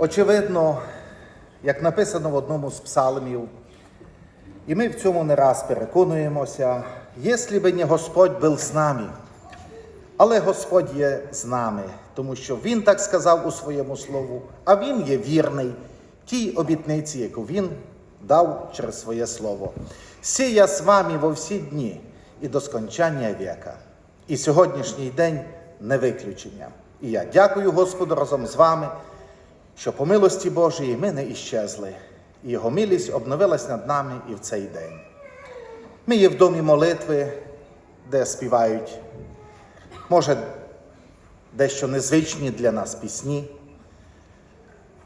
Очевидно, як написано в одному з псалмів, і ми в цьому не раз переконуємося, якщо би не Господь був з нами, але Господь є з нами, тому що Він так сказав у своєму слову, а Він є вірний тій обітниці, яку Він дав через своє слово. Сія з вами во всі дні і до скончання віка. І сьогоднішній день не виключення. І я дякую Господу разом з вами, що по милості Божої ми не іщезли, і Його милість обновилась над нами і в цей день. Ми є в домі молитви, де співають, може, дещо незвичні для нас пісні.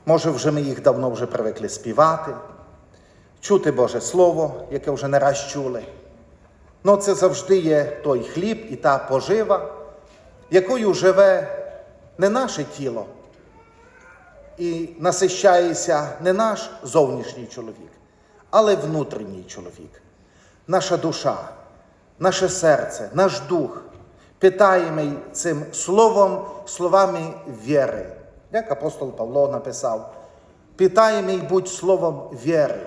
Може, вже ми їх давно вже привикли співати, чути Боже Слово, яке вже не раз чули. Ну, це завжди є той хліб і та пожива, якою живе не наше тіло і насищається не наш зовнішній чоловік, але внутрішній чоловік, наша душа, наше серце, наш дух, питаємий цим словом, словами віри. Як апостол Павло написав, питаємий будь словом віри.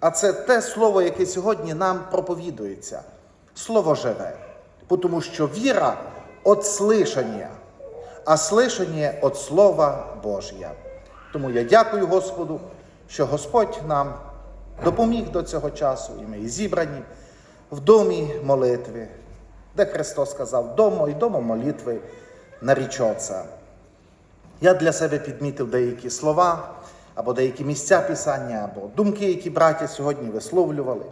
А це те слово, яке сьогодні нам проповідується. Слово живе. Тому що віра від слишання, а слишання від Слова Божія. Тому я дякую Господу, що Господь нам допоміг до цього часу, і ми зібрані в домі молитви, де Христос сказав, домо і домо молитви нарічоться. Я для себе підмітив деякі слова або деякі місця писання, або думки, які браття сьогодні висловлювали.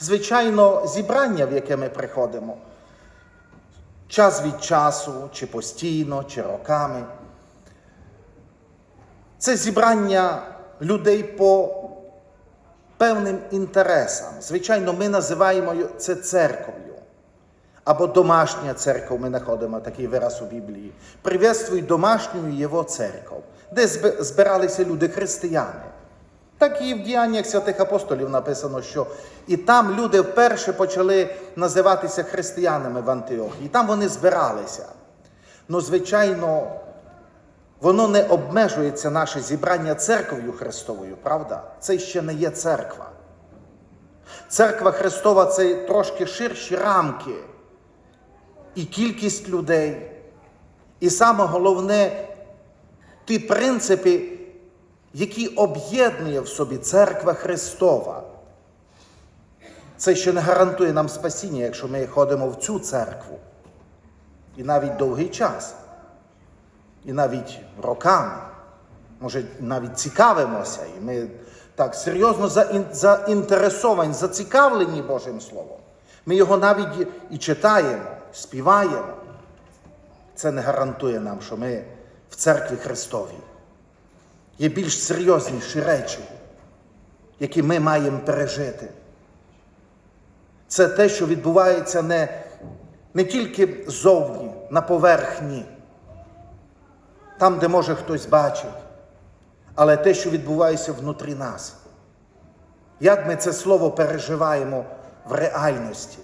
Звичайно, зібрання, в яке ми приходимо, час від часу, чи постійно, чи роками. Це зібрання людей по певним інтересам. Звичайно, ми називаємо це церков'ю. Або домашня церква, ми знаходимо такий вираз у Біблії. Приветствуй домашню його церков, де збиралися люди християни. Так і в діяннях святих апостолів написано, що і там люди вперше почали називатися християнами в Антиохії. І там вони збиралися. Ну, звичайно, воно не обмежується наше зібрання церков'ю Христовою, правда? Це ще не є церква. Церква Христова це трошки ширші рамки і кількість людей. І саме головне, ті принципи, які об'єднує в собі церква Христова. Це ще не гарантує нам спасіння, якщо ми ходимо в цю церкву. І навіть довгий час, і навіть роками, може, навіть цікавимося, і ми так серйозно заінтересовані, зацікавлені Божим Словом. Ми його навіть і читаємо, співаємо. Це не гарантує нам, що ми в церкві Христовій. Є більш серйозніші речі, які ми маємо пережити. Це те, що відбувається не, не тільки зовні, на поверхні, там, де може хтось бачить, але те, що відбувається внутрі нас. Як ми це слово переживаємо в реальності?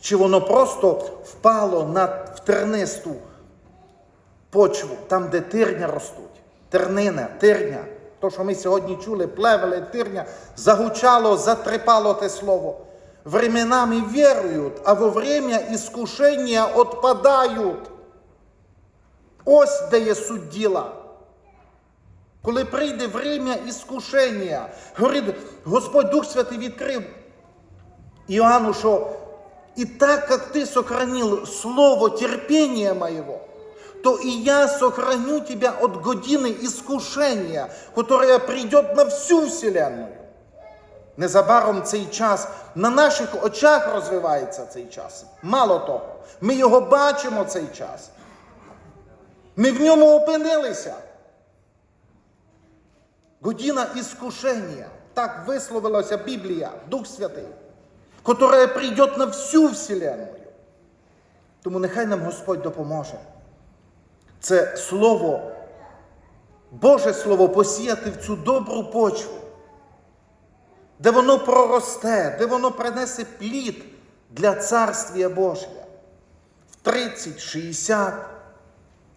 Чи воно просто впало на тернисту почву, там, де тирня ростуть? Тернина, тирня. То, що ми сьогодні чули, плевели, тирня, загучало, затрепало те слово. Временами вірують, а во время іскушення отпадають. Ось де є суть діла. Коли прийде время іскушення, говорить, Господь Дух Святий відкрив Иоанну, что «И так, как ты сохранил слово терпения моего, то и я сохраню тебя от годины искушения, которая придет на всю вселенную». Незабаром цей час на наших очах розвивається цей час. Мало того, ми його бачимо цей час. Ми в ньому опинилися. Година іскушення. Так висловилася Біблія, Дух Святий, которая прийде на всю вселенную. Тому нехай нам Господь допоможе. Це слово, Боже Слово посіяти в цю добру почву, де воно проросте, де воно принесе плід для Царствія Божія. В 30, 60,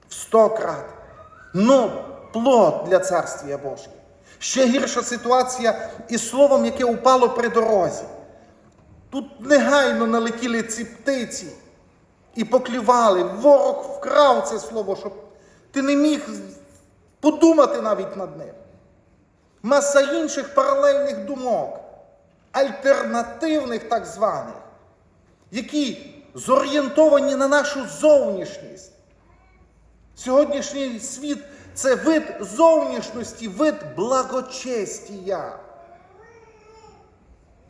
в 100 крат. Ну, плод для Царствія Божого. Ще гірша ситуація із словом, яке упало при дорозі. Тут негайно налетіли ці птиці і поклювали. Ворог вкрав це слово, щоб ти не міг подумати навіть над ним. Маса інших паралельних думок, альтернативних так званих, які зорієнтовані на нашу зовнішність. Сьогоднішній світ це вид зовнішності, вид благочестія.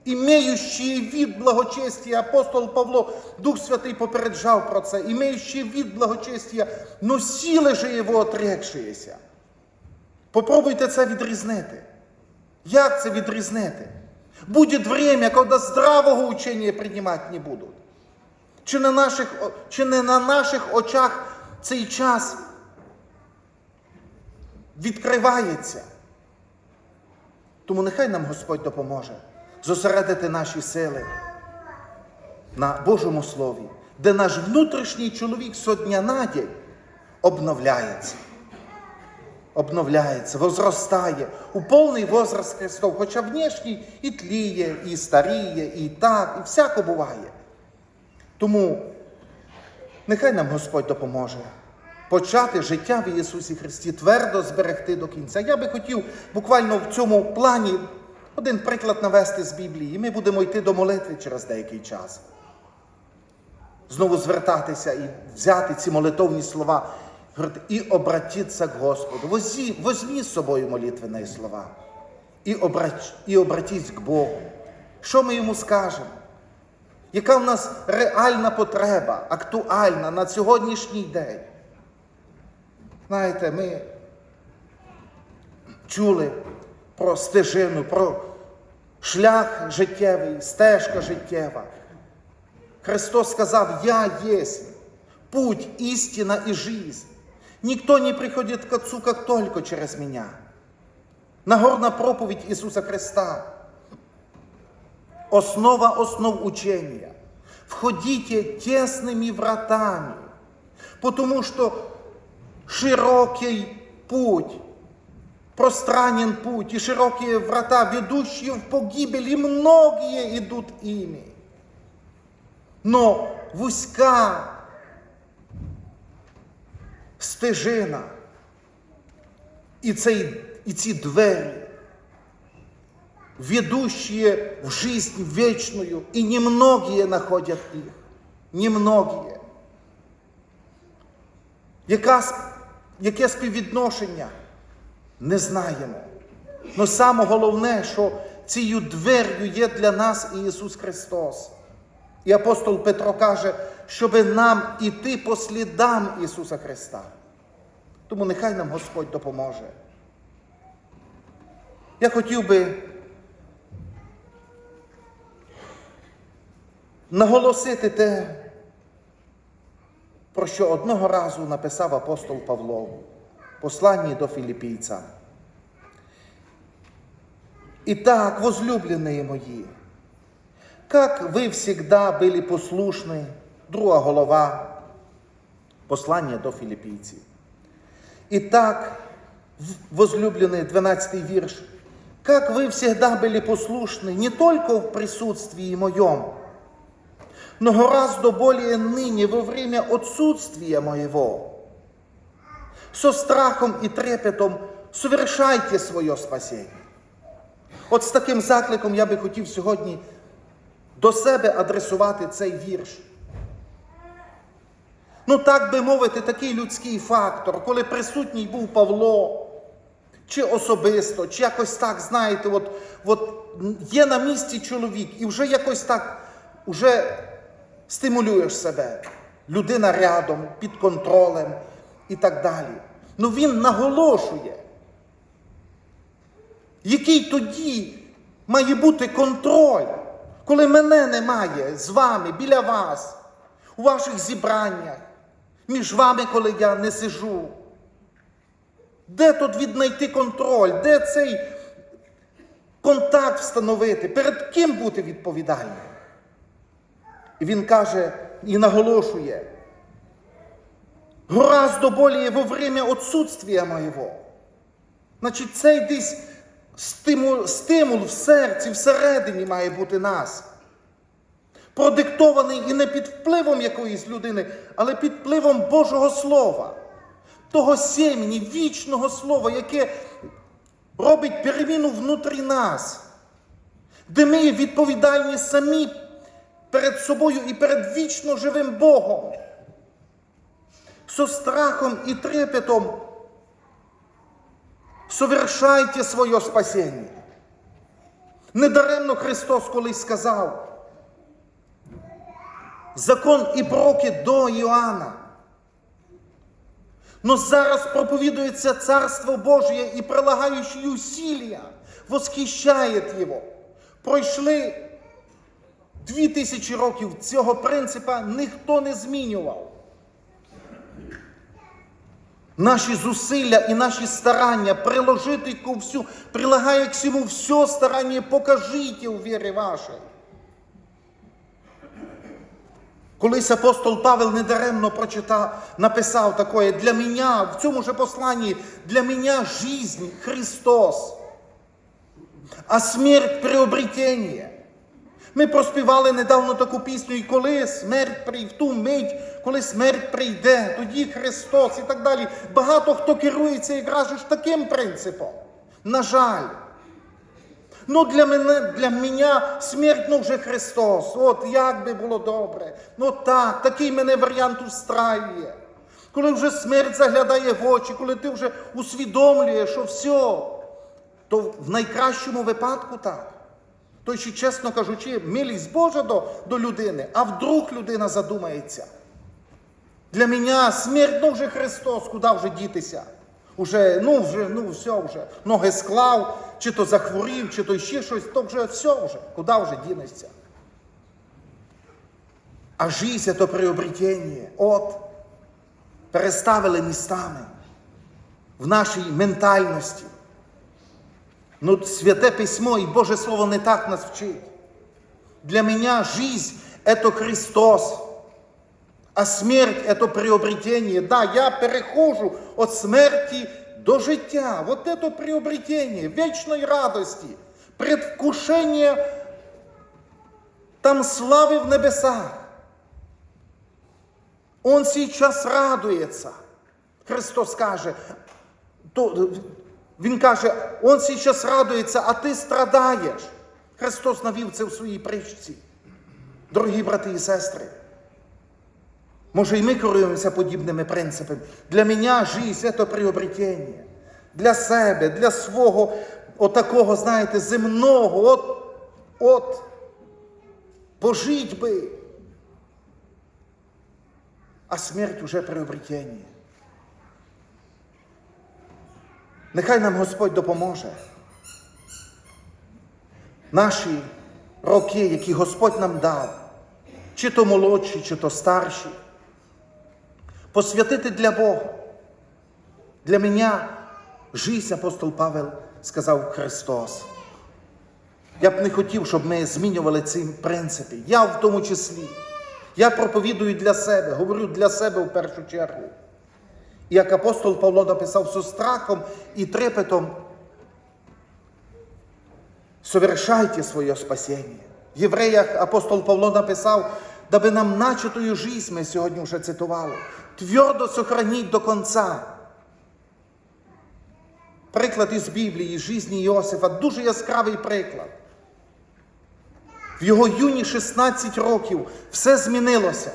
Імеючий від благочестия, апостол Павло, Дух Святий попереджав про це, імеючий від благочестия, но сіли же його отрекшиеся. Попробуйте це відрізнити. Як це відрізнити? Буде время, коли здравого учення приймати не будуть. Чи, чи не на наших очах цей час відкривається? Тому нехай нам Господь допоможе зосередити наші сили на Божому Слові, де наш внутрішній чоловік со дня на день обновляється. Обновляється, возростає у повний возраст Христов, хоча внешній і тліє, і старіє, і так, і всяко буває. Тому нехай нам Господь допоможе почати життя в Ісусі Христі, твердо зберегти до кінця. Я би хотів буквально в цьому плані один приклад навести з Біблії. і Ми будемо йти до молитви через деякий час. Знову звертатися і взяти ці молитовні слова і обратіться к Господу. Возі, возьмі з собою молитвені слова. І, обратіть к Богу. Що ми йому скажемо? Яка в нас реальна потреба, актуальна на сьогоднішній день? Знаєте, ми чули про стежину, про шлях життєвий, стежка життєва. Христос сказав, Я есть путь, истина и жизнь. Никто не приходит к Отцу, как только через меня. Нагорна проповедь Ісуса Христа. Основа основ учения. Входите тесными вратами, потому что широкий путь, пространен путь и широкие врата, ведущие в погибель, и многие идут ими. Но вузька стежина і, цей, і ці двері, ведущие в жизнь вечную, и немногие находят их. Немногие. Яка, яке співвідношення? Не знаємо. Но саме головне, що цією двер'ю є для нас Ісус Христос. І апостол Петро каже, щоб нам іти по слідам Ісуса Христа. Тому нехай нам Господь допоможе. Я хотів би наголосити те, про що одного разу написав апостол Павло в посланні до філіппійця. Итак, возлюбленные мои, как вы всегда были послушны, друга голова, послання до філіппійців. Итак, в- возлюбленные, 12 вірш, как вы всегда были послушны не только в присутствии моем, но гораздо более ныне во время отсутствия моего. Со страхом и трепетом совершайте своє спасіння. От з таким закликом я би хотів сьогодні до себе адресувати цей вірш. Ну, так би мовити, такий людський фактор, коли присутній був Павло, чи особисто, чи якось так, знаєте, от, от є на місці чоловік, і вже якось так вже стимулюєш себе. Людина рядом, під контролем і так далі. Ну він наголошує, який тоді має бути контроль, коли мене немає з вами, біля вас, у ваших зібраннях, між вами, коли я не сижу. Де тут віднайти контроль? Де цей контакт встановити? Перед ким бути відповідальним? Він каже і наголошує, гораздо более во время отсутствия моего. Значить, цей десь стимул, стимул в серці, всередині має бути нас. Продиктований і не під впливом якоїсь людини, але під впливом Божого Слова, того сімені, вічного слова, яке робить переміну внутрі нас, де ми відповідальні самі перед собою і перед вічно живим Богом. Со страхом і трепетом совершайте своє спасіння. Недаремно Христос колись сказав. Закон і пророки до Іоанна. Но зараз проповідується Царство Божє і прилагаючі усилия восхищає Його. Пройшли дві тисячі років цього принципа ніхто не змінював. Наші зусилля і наші старання приложити ко всю, прилагає к всьому все старання, покажіть у вірі вашій. Колись апостол Павел недаремно прочитав, написав таке, для мене, в цьому же посланні, для мене жизнь Христос, а смерть приобретення. Ми проспівали недавно таку пісню, і коли смерть прийде, в ту мить, коли смерть прийде, тоді Христос і так далі. Багато хто керується якраз ж таким принципом. На жаль. Ну, для мене, для мене смерть ну вже Христос. От як би було добре. Ну так, такий мене варіант устраює. Коли вже смерть заглядає в очі, коли ти вже усвідомлюєш, що все, то в найкращому випадку так. То ще, чесно кажучи, милість Божа до, до людини, а вдруг людина задумається. Для мене смерть, ну вже Христос, куди вже дітися? Уже, ну вже, ну все вже. Ноги склав, чи то захворів, чи то ще щось, то вже все вже. Куди вже дінешся? А жизнь – то приобретення. От, переставили містами в нашій ментальності. Ну, Святе Письмо і Боже Слово не так нас вчить. Для меня жизнь – это Христос, а смерть – это приобретение. Да, я перехожу від смерті до життя. Вот это приобретение вечної радості, предвкушення там слави в небесах. Он сейчас радуется. Христос каже, то, Він каже, он сейчас радується, а ти страдаєш. Христос навів це в своїй притчці. Дорогі брати і сестри. Може, і ми керуємося подібними принципами. Для мене життя – це приобретення. Для себе, для свого отакого, знаєте, земного, от, от, пожить би. А смерть уже приобретення. Нехай нам Господь допоможе. Наші роки, які Господь нам дав, чи то молодші, чи то старші, посвятити для Бога. Для мене жизнь, апостол Павел сказав Христос. Я б не хотів, щоб ми змінювали ці принципи. Я в тому числі. Я проповідую для себе, говорю для себе в першу чергу. Як апостол Павло написав со страхом і трепетом, совершайте своє спасіння. В євреях апостол Павло написав, даби нам начатою жизнь, ми сьогодні вже цитували, твердо сохраніть до конца. Приклад із Біблії, житті Йосифа, дуже яскравий приклад. В його юні 16 років все змінилося.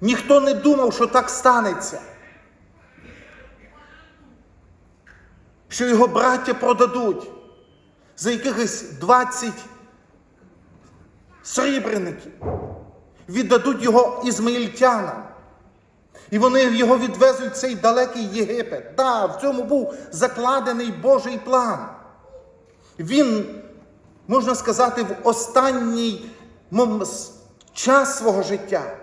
Ніхто не думав, що так станеться. Що його браття продадуть за якихось 20 срібреників, віддадуть його ізмаїльтянам. І вони його відвезуть в цей далекий Єгипет. Так, да, в цьому був закладений Божий план. Він, можна сказати, в останній час свого життя.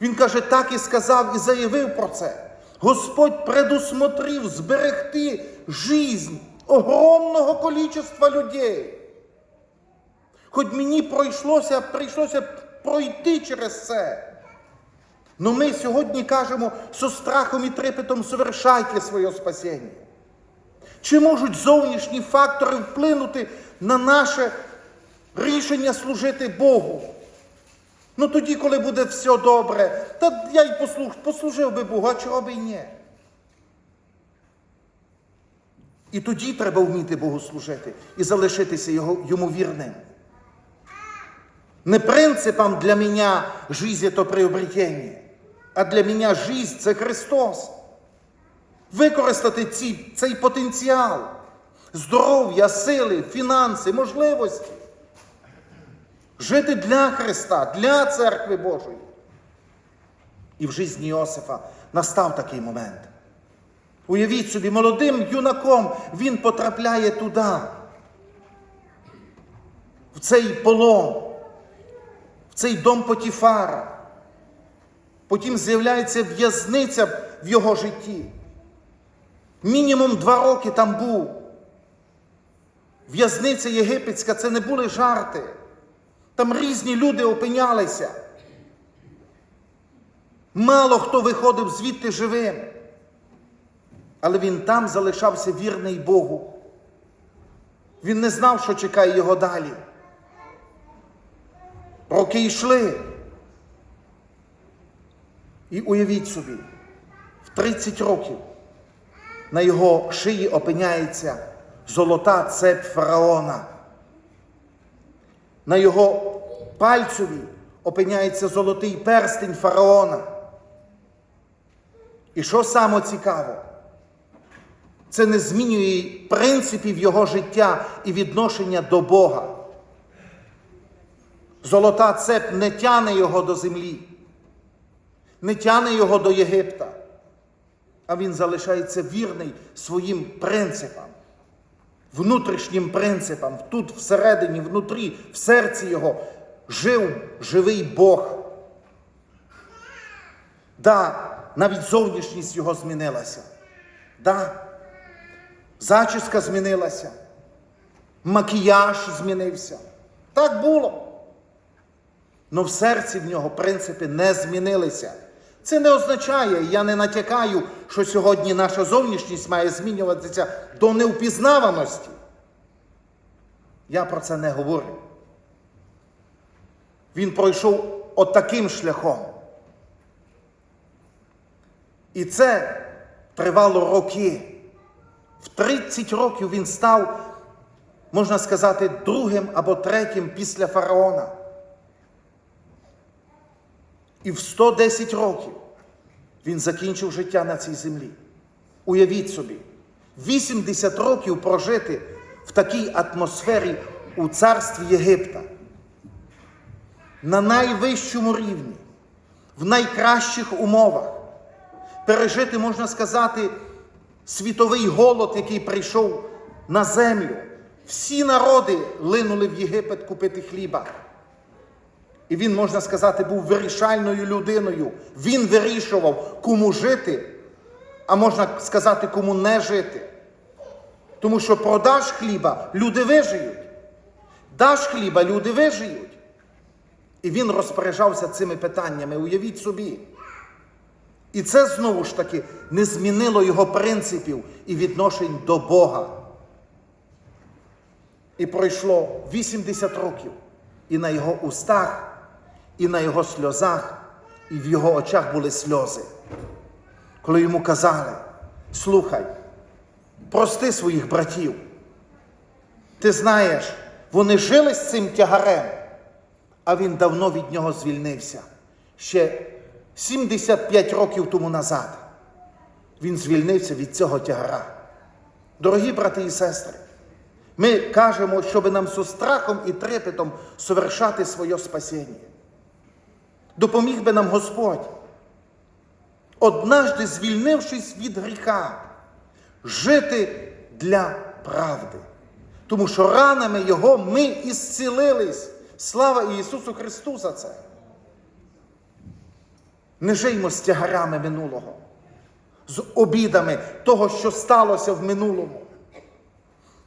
Він каже, так і сказав і заявив про це. Господь предусмотрів зберегти жизнь огромного количества людей. Хоч мені пройшлося, прийшлося пройти через це. Но ми сьогодні кажемо со страхом і трепетом совершайте своє спасіння. Чи можуть зовнішні фактори вплинути на наше рішення служити Богу? Ну тоді, коли буде все добре, та я й послуж, послужив би Богу, а чого би й ні? І тоді треба вміти Богу служити і залишитися його, йому вірним. Не принципом для меня жизнь это приобретение, а для мене жизнь це Христос. Використати ці, цей потенціал, здоров'я, сили, фінанси, можливості. Жити для Христа, для церкви Божої. І в житті Йосифа настав такий момент. Уявіть собі, молодим юнаком він потрапляє туди, в цей полон, в цей дом Потіфара. Потім з'являється в'язниця в його житті. Мінімум два роки там був. В'язниця єгипетська це не були жарти. Там різні люди опинялися. Мало хто виходив звідти живим. Але він там залишався вірний Богу. Він не знав, що чекає його далі. Роки йшли. І уявіть собі, в 30 років на його шиї опиняється золота цепь фараона. На його пальцеві опиняється золотий перстень фараона. І що саме цікаво? Це не змінює принципів його життя і відношення до Бога. Золота цеп не тяне його до землі, не тяне його до Єгипта, а він залишається вірний своїм принципам, внутрішнім принципам. Тут всередині, внутрі, в серці його жив живий Бог. Да, навіть зовнішність його змінилася. Да, зачіска змінилася, макіяж змінився. Так було. Но в серці в нього принципи не змінилися. Це не означає, я не натякаю, що сьогодні наша зовнішність має змінюватися до невпізнаваності. Я про це не говорю. Він пройшов отаким шляхом. І це тривало роки. В 30 років він став, можна сказати, другим або третім після фараона. І в 110 років він закінчив життя на цій землі. Уявіть собі, 80 років прожити в такій атмосфері у царстві Єгипта. На найвищому рівні, в найкращих умовах. Пережити, можна сказати, світовий голод, який прийшов на землю. Всі народи линули в Єгипет купити хліба. І він, можна сказати, був вирішальною людиною. Він вирішував, кому жити, а можна сказати, кому не жити. Тому що продаж хліба, люди вижиють. Даш хліба, люди вижиють. І він розпоряджався цими питаннями. Уявіть собі. І це знову ж таки не змінило його принципів і відношень до Бога. І пройшло 80 років, і на його устах, і на його сльозах, і в його очах були сльози. Коли йому казали, слухай, прости своїх братів. Ти знаєш, вони жили з цим тягарем, а він давно від нього звільнився. Ще 75 років тому назад він звільнився від цього тягара. Дорогі брати і сестри, ми кажемо, щоб нам зі страхом і трепетом совершати своє спасіння. Допоміг би нам Господь, однажды звільнившись від гріха, жити для правди. Тому що ранами Його ми ісцілились. Слава Ісусу Христу за це. Не жиймо з тягарами минулого, з обідами того, що сталося в минулому.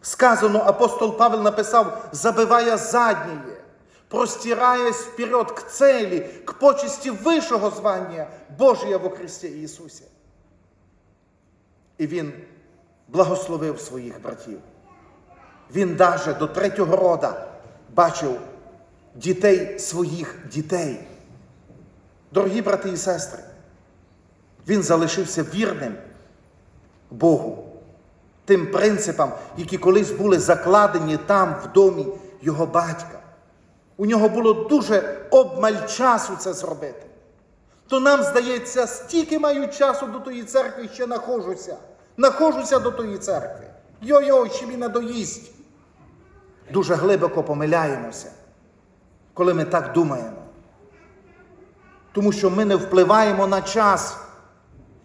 Сказано, апостол Павел написав, забиває задніє, простираясь вперед к цели, к почесті вищого звання Божия во Христі Ісусі. І Він благословив своїх братів. Він даже до третього рода бачив дітей своїх дітей. Дорогі брати і сестри, він залишився вірним Богу, тим принципам, які колись були закладені там, в домі його батька. У нього було дуже обмаль часу це зробити. То нам здається, стільки маю часу до тої церкви ще нахожуся. Нахожуся до тої церкви. Йо-йо, ще мені надоїсть. Дуже глибоко помиляємося, коли ми так думаємо. Тому що ми не впливаємо на час.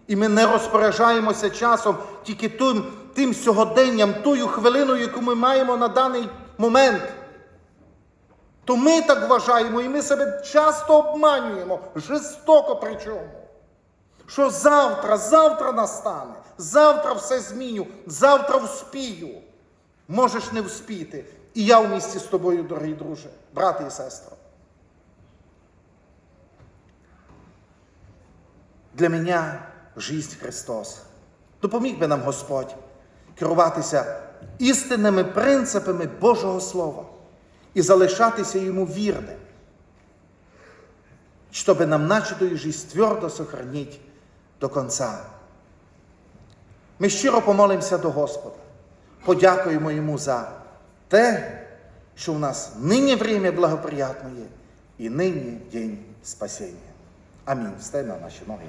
І ми не розпоряджаємося часом тільки тим, тим сьогоденням, тою хвилиною, яку ми маємо на даний момент. То ми так вважаємо, і ми себе часто обманюємо, жорстоко причому. Що завтра, завтра настане, завтра все зміню, завтра вспію. Можеш не вспіти. І я в місті з тобою, дорогі друже, брати і сестри. Для мене жизнь Христос. Допоміг би нам Господь керуватися істинними принципами Божого Слова і залишатися йому вірним, щоб нам начатую жизнь твердо сохранить до конца. Ми щиро помолимося до Господа, подякуємо Йому за те, що в нас нині время благоприятне і нині день спасіння. Амінь. Встань на наші ноги.